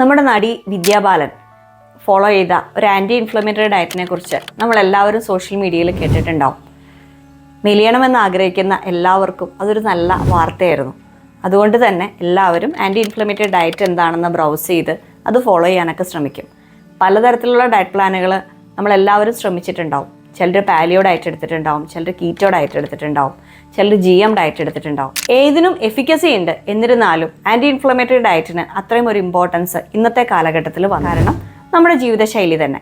നമ്മുടെ നടി വിദ്യാബാലൻ ഫോളോ ചെയ്ത ഒരു ആന്റി ഇൻഫ്ലമേറ്ററി ഡയറ്റിനെ കുറിച്ച് നമ്മളെല്ലാവരും സോഷ്യൽ മീഡിയയിൽ കേട്ടിട്ടുണ്ടാവും. മെലിയണമെന്ന് ആഗ്രഹിക്കുന്ന എല്ലാവർക്കും അതൊരു നല്ല വാർത്തയായിരുന്നു. അതുകൊണ്ട് തന്നെ എല്ലാവരും ആന്റി ഇൻഫ്ലമേറ്ററി ഡയറ്റ് എന്താണെന്ന് ബ്രൗസ് ചെയ്ത് അത് ഫോളോ ചെയ്യാനൊക്കെ ശ്രമിക്കും. പലതരത്തിലുള്ള ഡയറ്റ് പ്ലാനുകൾ നമ്മളെല്ലാവരും ശ്രമിച്ചിട്ടുണ്ടാവും. ചിലർ പാലിയോ ഡയറ്റ് എടുത്തിട്ടുണ്ടാവും ചിലർ കീറ്റോ ഡയറ്റ് എടുത്തിട്ടുണ്ടാവും ചിലർ ജി എം ഡയറ്റ് എടുത്തിട്ടുണ്ടാവും. ഏതിനും എഫിക്കസി ഉണ്ട്. എന്നിരുന്നാലും ആന്റി ഇൻഫ്ലമേറ്ററി ഡയറ്റിന് അത്രയും ഒരു ഇമ്പോർട്ടൻസ് ഇന്നത്തെ കാലഘട്ടത്തിൽ വന്നു. കാരണം നമ്മുടെ ജീവിതശൈലി തന്നെ.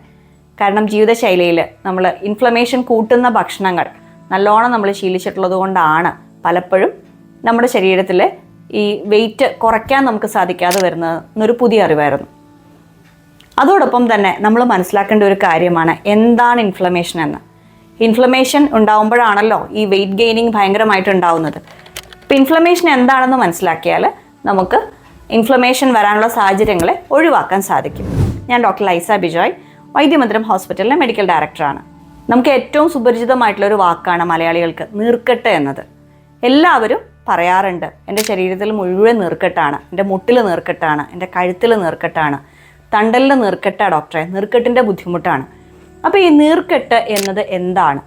കാരണം ജീവിതശൈലിയിൽ നമ്മൾ ഇൻഫ്ലമേഷൻ കൂട്ടുന്ന ഭക്ഷണങ്ങൾ നല്ലോണം നമ്മൾ ശീലിച്ചിട്ടുള്ളത് കൊണ്ടാണ് പലപ്പോഴും നമ്മുടെ ശരീരത്തിൽ ഈ വെയിറ്റ് കുറയ്ക്കാൻ നമുക്ക് സാധിക്കാതെ വരുന്നത് എന്നൊരു പുതിയ അറിവായിരുന്നു. അതോടൊപ്പം തന്നെ നമ്മൾ മനസ്സിലാക്കേണ്ട ഒരു കാര്യമാണ് എന്താണ് ഇൻഫ്ലമേഷൻ എന്ന്. ഇൻഫ്ലമേഷൻ ഉണ്ടാവുമ്പോഴാണല്ലോ ഈ വെയിറ്റ് ഗെയിനിങ് ഭയങ്കരമായിട്ട് ഉണ്ടാവുന്നത്. ഇപ്പം ഇൻഫ്ലമേഷൻ എന്താണെന്ന് മനസ്സിലാക്കിയാൽ നമുക്ക് ഇൻഫ്ലമേഷൻ വരാനുള്ള സാഹചര്യങ്ങളെ ഒഴിവാക്കാൻ സാധിക്കും. ഞാൻ ഡോക്ടർ ലൈസ ബിജോയ് വൈദ്യമന്ദിരം ഹോസ്പിറ്റലിലെ മെഡിക്കൽ ഡയറക്ടറാണ് നമുക്ക് ഏറ്റവും സുപരിചിതമായിട്ടുള്ള ഒരു വാക്കാണ് മലയാളികൾക്ക് നീർക്കെട്ട് എന്നത്. എല്ലാവരും പറയാറുണ്ട് എന്റെ ശരീരത്തിൽ മുഴുവൻ നീർക്കെട്ടാണ് എന്റെ മുട്ടിൽ നീർക്കെട്ടാണ് എന്റെ കഴുത്തിൽ നീർക്കെട്ടാണ് തണ്ടലിൽ നീർക്കെട്ടാ ഡോക്ടറെ. നീർക്കെട്ടിന്റെ ബുദ്ധിമുട്ടാണ്. അപ്പോൾ ഈ നീർക്കെട്ട് എന്നത് എന്താണ്?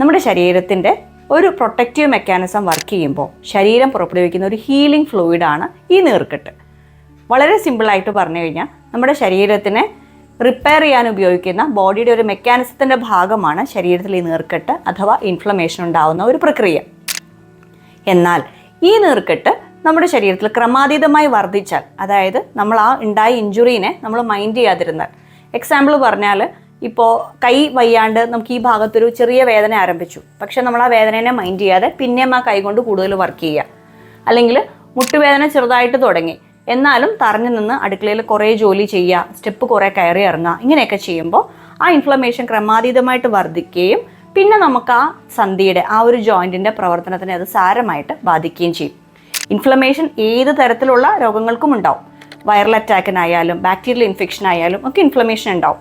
നമ്മുടെ ശരീരത്തിന്റെ ഒരു പ്രൊട്ടക്റ്റീവ് മെക്കാനിസം വർക്ക് ചെയ്യുമ്പോൾ ശരീരം പുറപ്പെടുവിക്കുന്ന ഒരു ഹീലിംഗ് ഫ്ലൂയിഡാണ് ഈ നീർക്കെട്ട്. വളരെ സിമ്പിളായിട്ട് പറഞ്ഞു കഴിഞ്ഞാൽ നമ്മുടെ ശരീരത്തിനെ റിപ്പയർ ചെയ്യാൻ ഉപയോഗിക്കുന്ന ബോഡിയുടെ ഒരു മെക്കാനിസത്തിന്റെ ഭാഗമാണ് ശരീരത്തിൽ ഈ നീർക്കെട്ട് അഥവാ ഇൻഫ്ലമേഷൻ ഉണ്ടാകുന്ന ഒരു പ്രക്രിയ. എന്നാൽ ഈ നീർക്കെട്ട് നമ്മുടെ ശരീരത്തിൽ ക്രമാതീതമായി വർദ്ധിച്ചാൽ അതായത് നമ്മൾ ആ ഉണ്ടായ ഇഞ്ചുറീനെ നമ്മൾ മൈൻഡ് ചെയ്യാതിരുന്നാൽ. എക്സാമ്പിൾ പറഞ്ഞാൽ ഇപ്പോൾ കൈ വയ്യാണ്ട് നമുക്ക് ഈ ഭാഗത്തൊരു ചെറിയ വേദന ആരംഭിച്ചു. പക്ഷെ നമ്മൾ ആ വേദനേനെ മൈൻഡ് ചെയ്യാതെ പിന്നെയും ആ കൈ കൊണ്ട് കൂടുതൽ വർക്ക് ചെയ്യുക. അല്ലെങ്കിൽ മുട്ടുവേദന ചെറുതായിട്ട് തുടങ്ങി. എന്നാലും തറഞ്ഞു നിന്ന് അടുക്കളയിൽ കുറേ ജോലി ചെയ്യുക സ്റ്റെപ്പ് കുറേ കയറി ഇറങ്ങുക ഇങ്ങനെയൊക്കെ ചെയ്യുമ്പോൾ ആ ഇൻഫ്ലമേഷൻ ക്രമാതീതമായിട്ട് വർദ്ധിക്കുകയും പിന്നെ നമുക്ക് ആ സന്ധിയുടെ ആ ഒരു ജോയിന്റിന്റെ പ്രവർത്തനത്തിനെ അത് സാരമായിട്ട് ബാധിക്കുകയും ചെയ്യും. ഇൻഫ്ലമേഷൻ ഏത് തരത്തിലുള്ള രോഗങ്ങൾക്കും ഉണ്ടാവും. വൈറൽ അറ്റാക്കിനായാലും ബാക്ടീരിയൽ ഇൻഫെക്ഷൻ ആയാലും ഒക്കെ ഇൻഫ്ലമേഷൻ ഉണ്ടാവും.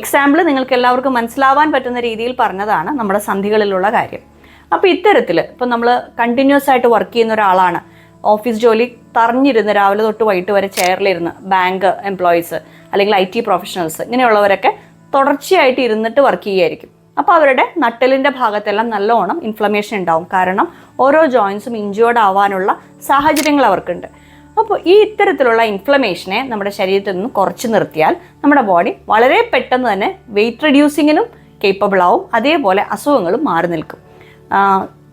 എക്സാമ്പിൾ നിങ്ങൾക്ക് എല്ലാവർക്കും മനസ്സിലാവാൻ പറ്റുന്ന രീതിയിൽ പറഞ്ഞതാണ് നമ്മുടെ സന്ധികളിലുള്ള കാര്യം. അപ്പോൾ ഇത്തരത്തിൽ ഇപ്പം നമ്മൾ കണ്ടിന്യൂസ് ആയിട്ട് വർക്ക് ചെയ്യുന്ന ഒരാളാണ്. ഓഫീസ് ജോലി തറഞ്ഞിരുന്ന് രാവിലെ തൊട്ട് വൈകിട്ട് വരെ ചെയറിലിരുന്ന് ബാങ്ക് എംപ്ലോയീസ് അല്ലെങ്കിൽ ഐ ടി പ്രൊഫഷണൽസ് ഇങ്ങനെയുള്ളവരൊക്കെ തുടർച്ചയായിട്ട് ഇരുന്നിട്ട് വർക്ക് ചെയ്യുമായിരിക്കും അപ്പോൾ അവരുടെ നട്ടലിന്റെ ഭാഗത്തെല്ലാം നല്ലോണം ഇൻഫ്ലമേഷൻ ഉണ്ടാവും. കാരണം ഓരോ ജോയിൻസും ഇഞ്ചുവേർഡ് ആവാനുള്ള സാഹചര്യങ്ങൾ അവർക്കുണ്ട്. അപ്പോൾ ഈ ഇത്തരത്തിലുള്ള ഇൻഫ്ലമേഷനെ നമ്മുടെ ശരീരത്തിൽ നിന്ന് കുറച്ച് നിർത്തിയാൽ നമ്മുടെ ബോഡി വളരെ പെട്ടെന്ന് തന്നെ വെയിറ്റ് റെഡ്യൂസിങ്ങിനും കേപ്പബിൾ ആവും. അതേപോലെ അസുഖങ്ങളും മാറി നിൽക്കും.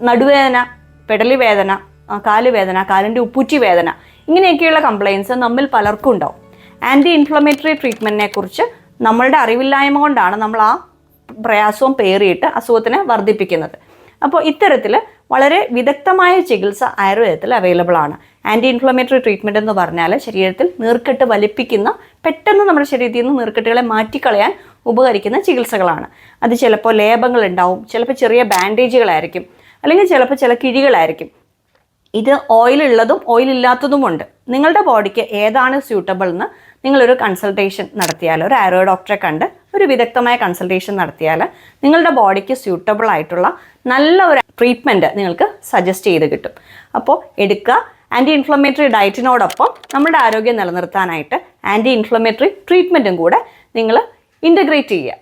നടുവേദന പെടലി വേദന കാലുവേദന കാലിന്റെ ഉപ്പൂറ്റി വേദന ഇങ്ങനെയൊക്കെയുള്ള കംപ്ലയിൻസ് നമ്മിൽ പലർക്കും ഉണ്ടാവും. ആന്റി ഇൻഫ്ലമേറ്ററി ട്രീറ്റ്മെന്റിനെ കുറിച്ച് നമ്മളുടെ അറിവില്ലായ്മ കൊണ്ടാണ് നമ്മൾ ആ പ്രയാസവും പേറിയിട്ട് അസുഖത്തിനെ വർദ്ധിപ്പിക്കുന്നത്. അപ്പോൾ ഇത്തരത്തിൽ വളരെ വിദഗ്ധമായ ചികിത്സ ആയുർവേദത്തിൽ അവൈലബിൾ ആണ്. ആന്റി ഇൻഫ്ലമേറ്ററി ട്രീറ്റ്മെന്റ് എന്ന് പറഞ്ഞാൽ ശരീരത്തിൽ നീർക്കെട്ട് വലിപ്പിക്കുന്ന പെട്ടെന്ന് നമ്മുടെ ശരീരത്തിൽ നിന്ന് നീർക്കെട്ടുകളെ മാറ്റിക്കളയാൻ ഉപകരിക്കുന്ന ചികിത്സകളാണ്. അത് ചിലപ്പോൾ ലേപങ്ങൾ ഉണ്ടാവും ചിലപ്പോൾ ചെറിയ ബാൻഡേജുകളായിരിക്കും അല്ലെങ്കിൽ ചിലപ്പോൾ ചില കിഴികളായിരിക്കും. ഇത് ഓയിലുള്ളതും ഓയിലില്ലാത്തതുമുണ്ട് നിങ്ങളുടെ ബോഡിക്ക് ഏതാണ് സ്യൂട്ടബിൾ എന്ന് നിങ്ങളൊരു കൺസൾട്ടേഷൻ നടത്തിയാൽ ഒരു ആരോ ഡോക്ടറെ കണ്ട് ഒരു വിദഗ്ധമായ കൺസൾട്ടേഷൻ നടത്തിയാൽ നിങ്ങളുടെ ബോഡിക്ക് സ്യൂട്ടബിൾ ആയിട്ടുള്ള നല്ല ഒരു ട്രീറ്റ്മെന്റ് നിങ്ങൾക്ക് സജസ്റ്റ് ചെയ്ത് കിട്ടും. അപ്പോൾ എടുക്കുക. ആന്റി ഇൻഫ്ലമേറ്ററി ഡയറ്റിനോടൊപ്പം നമ്മുടെ ആരോഗ്യം നിലനിർത്താനായിട്ട് ആന്റി ഇൻഫ്ലമേറ്ററി ട്രീറ്റ്മെന്റും കൂടെ നിങ്ങൾ ഇന്റഗ്രേറ്റ് ചെയ്യുക.